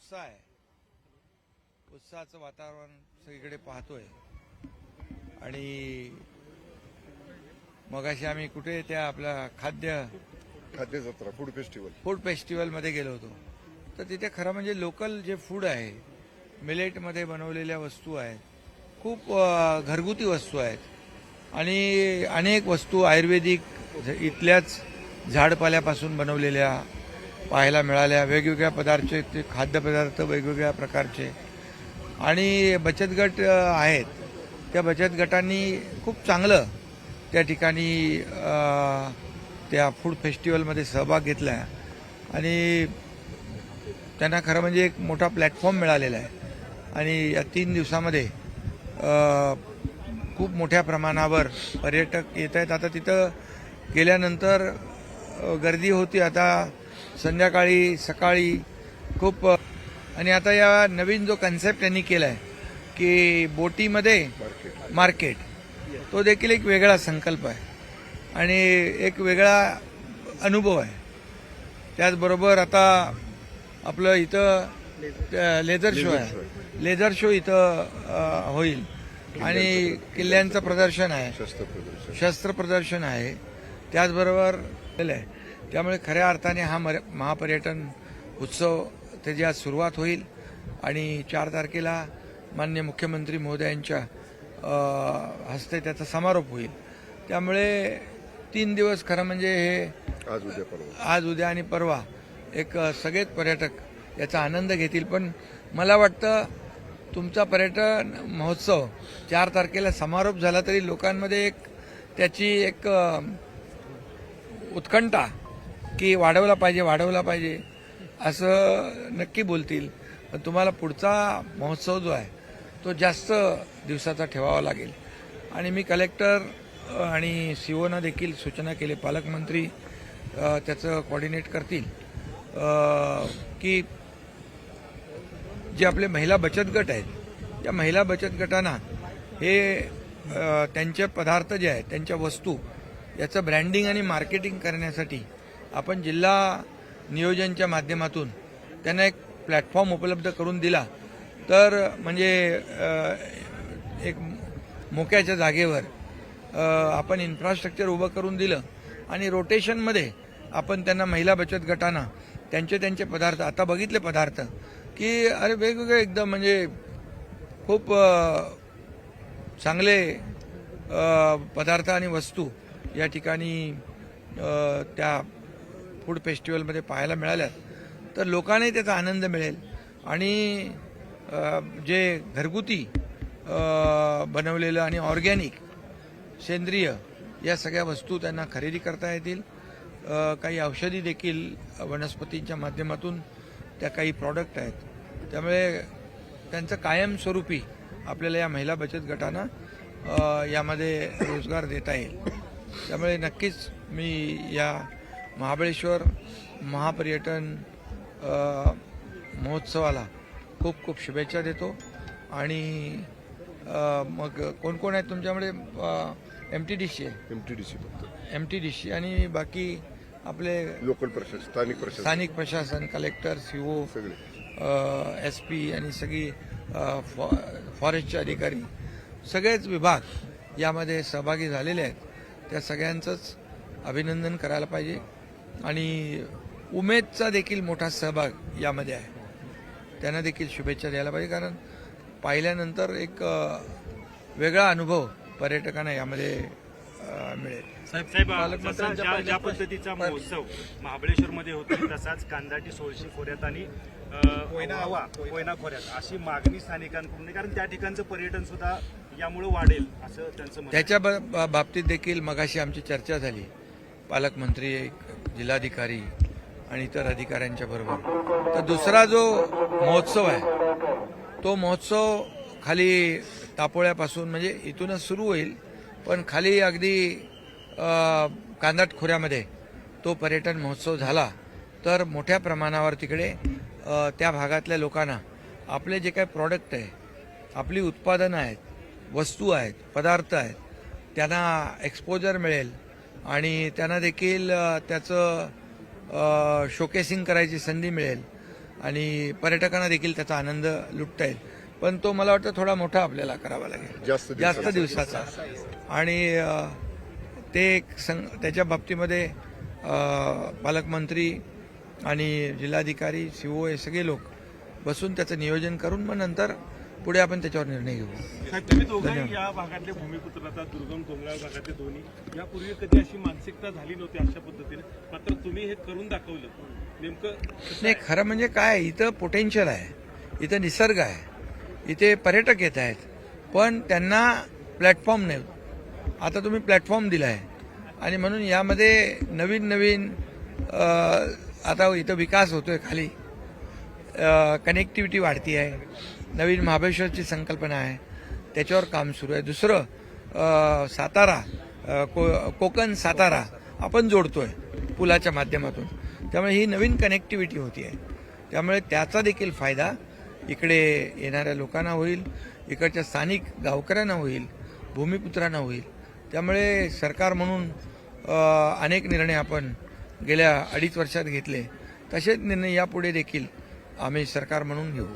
उत्साह आहे. उत्साहाचं वातावरण सगळीकडे पाहतोय. आणि मगाशी आम्ही कुठे त्या आपल्या खाद्य खाद्य जत्रा फूड फेस्टिवल फूड फेस्टिवलमध्ये गेलो होतो. तर तिथे खरं म्हणजे लोकल जे फूड आहे मिलेटमध्ये बनवलेल्या वस्तू आहेत. खूप घरगुती वस्तू आहेत. आणि अनेक वस्तू आयुर्वेदिक इथल्याच झाडपाल्यापासून बनवलेल्या पाहायला मिळाल्या. वेगवेगळ्या पदार्थचे ते खाद्यपदार्थ वेगवेगळ्या प्रकारचे. आणि बचत गट आहेत. त्या बचत गटांनी खूप चांगलं त्या ठिकाणी त्या फूड फेस्टिवलमध्ये सहभाग घेतला. आहे आणि त्यांना खरं म्हणजे एक मोठा प्लॅटफॉर्म मिळालेला आहे. आणि या तीन दिवसामध्ये खूप मोठ्या प्रमाणावर पर्यटक येत आहेत आता तिथं गेल्यानंतर गर्दी होती. आता संध्याकाळी सकाळी खूप आणि आता या नवीन जो कन्सेप्ट त्यांनी केला आहे की बोटीमध्ये मार्केट मार्केट तो देखील एक वेगळा संकल्प आहे. आणि एक वेगळा अनुभव आहे. त्याचबरोबर आता आपलं इथं लेझर शो आहे. लेझर शो इथं होईल. आणि किल्ल्यांचं प्रदर्शन. आहे. शस्त्र प्रदर्शन. शस्त्र प्रदर्शन आहे. त्याचबरोबर केलं आहे त्यामुळे खऱ्या अर्थाने हा मर- महापर्यटन उत्सव त्याची आज सुरुवात होईल. आणि चार तारखेला मान्य मुख्यमंत्री महोदयांच्या हस्ते त्याचा समारोप होईल. त्यामुळे तीन दिवस खरं म्हणजे हे आज उद्या परवा. आज उद्या आणि परवा एक सगळेच पर्यटक याचा आनंद घेतील. पण मला वाटतं तुमचा पर्यटन महोत्सव चार तारखेला समारोप झाला तरी लोकांमध्ये एक त्याची एक उत्कंठा की वाढवला पाहिजे वाढवला पाहिजे असं नक्की बोलतील. पण तुम्हाला पुढचा महोत्सव जो आहे तो जास्त दिवसाचा ठेवावा लागेल. आणि मी कलेक्टर आणि आणि सीओना देखील सूचना केली पालकमंत्री त्याचं कॉर्डिनेट करतील. की जे आपले महिला बचत गट आहेत या महिला बचत गटांना हे त्यांचे पदार्थ जे आहेत त्यांच्या वस्तू याचं ब्रँडिंग आणि मार्केटिंग करण्यासाठी आपण जिल्हा नियोजनच्या माध्यमातून त्यांना एक प्लॅटफॉर्म उपलब्ध करून दिला. तर म्हणजे एक मोक्याच्या जागेवर आपण इन्फ्रास्ट्रक्चर उभं करून दिलं आणि रोटेशनमध्ये आपण त्यांना महिला बचत गटांना त्यांचे त्यांचे पदार्थ आता बघितले पदार्थ की अरे वेगवेगळे एकदम म्हणजे खूप चांगले पदार्थ आणि वस्तू या ठिकाणी त्या फूड फेस्टिवलमध्ये पाहायला मिळाल्यात तर लोकांनाही त्याचा आनंद मिळेल. आणि जे घरगुती बनवलेलं आणि ऑर्गॅनिक सेंद्रिय या सगळ्या वस्तू त्यांना खरेदी करता येतील. काही औषधी देखील वनस्पतींच्या माध्यमातून त्या काही प्रॉडक्ट आहेत. त्यामुळे त्यांचं कायमस्वरूपी आपल्याला या महिला बचत गटांना यामध्ये रोजगार देता येईल. त्यामुळे नक्कीच मी या महाबळेश्वर महापर्यटन महोत्सवाला खूप खूप शुभेच्छा देतो. आणि मग कोण कोण आहेत तुमच्याकडे? एम टी डी सी आहे. एमटीडीसी फक्त. एम टी डी सी आणि बाकी आपले लोकल प्रशासन स्थानिक प्रशासन. स्थानिक प्रशासन कलेक्टर सीओ सगळे. एस पी आणि सगळी फॉरेस्टचे अधिकारी. सगळेच विभाग यामध्ये सहभागी झालेले आहेत. त्या सगळ्यांचंच अभिनंदन करायला पाहिजे. आणि उमेदचा देखील मोठा सहभाग यामध्ये आहे त्यांना देखील शुभेच्छा द्यायला पाहिजे कारण पाहिल्यानंतर एक वेगळा अनुभव पर्यटकांना यामध्ये मिळेल साहेब ज्या पद्धतीचा महोत्सव महाबळेश्वरमध्ये होतो तसाच कांदाटी सोळशी खोऱ्यात आणि वावा, कोयना खोऱ्यात अशी मागणी स्थानिकांकडून. कारण त्या ठिकाणचं पर्यटन सुद्धा यामुळे वाढेल असं त्यांचं. त्याच्या ब- बा- बाबतीत देखील मगाशी आमची चर्चा झाली पालकमंत्री जिल्हाधिकारी आणि इतर अधिकाऱ्यांच्या बरोबर. तर दुसरा जो महोत्सव आहे तो महोत्सव खाली तापोळ्यापासून म्हणजे इथूनच सुरू होईल पण खाली अगदी अ, कांदाट खोऱ्यामध्ये तो पर्यटन महोत्सव झाला तर मोठ्या प्रमाणावर तिकडे त्या भागातल्या लोकांना आपले जे काही प्रॉडक्ट आहे आपली उत्पादनं आहेत वस्तू आहेत पदार्थ आहेत त्यांना एक्सपोजर मिळेल आणि त्यांना देखील त्याचं शोकेसिंग करायची संधी मिळेल. आणि पर्यटकांना देखील त्याचा आनंद लुटता येईल. पण तो मला वाटतं थोडा मोठा आपल्याला करावा लागेल. जास्त जास्त दिवसाचा. आणि ते एक संग त्याच्या बाबतीमध्ये पालकमंत्री आणि जिल्हाधिकारी सीओ हे सगळे लोक बसून त्याचं नियोजन करून मग नंतर पुढे आपण त्याच्यावर निर्णय घेऊ. तुम्ही या भागातले भूमिपुत्र आता दुर्गम डोंगराळ भागातले दोन्ही. यापूर्वी कधी अशी मानसिकता झाली नव्हती अशा पद्धतीने? मात्र तुम्ही हे करून दाखवलं. नेमकं नाही खरं म्हणजे काय इथं पोटेन्शियल आहे. इथं निसर्ग आहे. इथे पर्यटक येत आहेत. पण त्यांना प्लॅटफॉर्म नाही. आता तुम्ही प्लॅटफॉर्म दिला आहे आणि म्हणून यामध्ये नवीन नवीन आता इथं विकास होतोय खाली. कनेक्टिव्हिटी वाढती आहे नवीन महाबळेश्वरची संकल्पना आहे. त्याच्यावर काम सुरू आहे. दुसरं सातारा को कोकण सातारा आपण जोडतोय पुलाच्या माध्यमातून. त्यामुळे ही नवीन कनेक्टिव्हिटी होती आहे. त्यामुळे त्याचा देखील फायदा इकडे येणाऱ्या लोकांना होईल इकडच्या स्थानिक गावकऱ्यांना होईल भूमिपुत्रांना होईल. त्यामुळे सरकार म्हणून अनेक निर्णय आपण गेल्या अडीच वर्षात घेतले. तसेच निर्णय यापुढे देखील आम्ही सरकार म्हणून घेऊ.